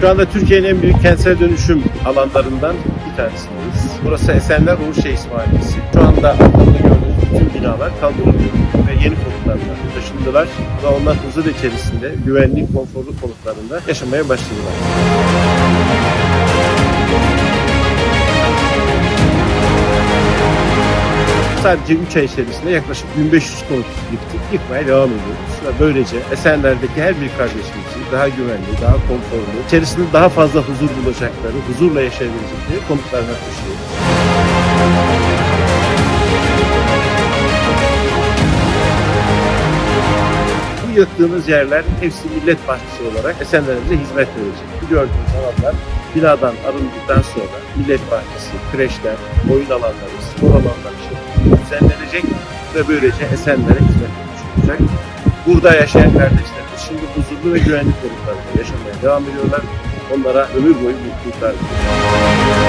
Şu anda Türkiye'nin en büyük kentsel dönüşüm alanlarından bir tanesindeyiz. Burası Esenler Uğurşehir Mahallesi. Şu anda arkamda gördüğünüz bütün binalar kaldırılıyor ve yeni konutlarına taşındılar ve onlar huzur içerisinde güvenli, konforlu konutlarında yaşamaya başladılar. Sadece 3 ay içerisinde yaklaşık 1500 konut yıktık. Yıkmaya devam ediyoruz. Böylece Esenler'deki her bir kardeşimizi daha güvenli, daha konforlu, içerisinde daha fazla huzur bulacakları, huzurla yaşayabilecekleri konutlarına taşıyoruz. Yıktığımız yerler hepsi millet bahçesi olarak Esenler'imize hizmet verecek. Bu gördüğünüz alanlar binadan arındıktan sonra millet bahçesi, kreşler, oyun alanları, spor alanları şeklinde düzenlenecek ve böylece Esenler'e hizmet etmiş. Burada yaşayan kardeşlerimiz şimdi huzurlu ve güvenli konutlarda yaşamaya devam ediyorlar. Onlara ömür boyu mutluluklar diliyorum.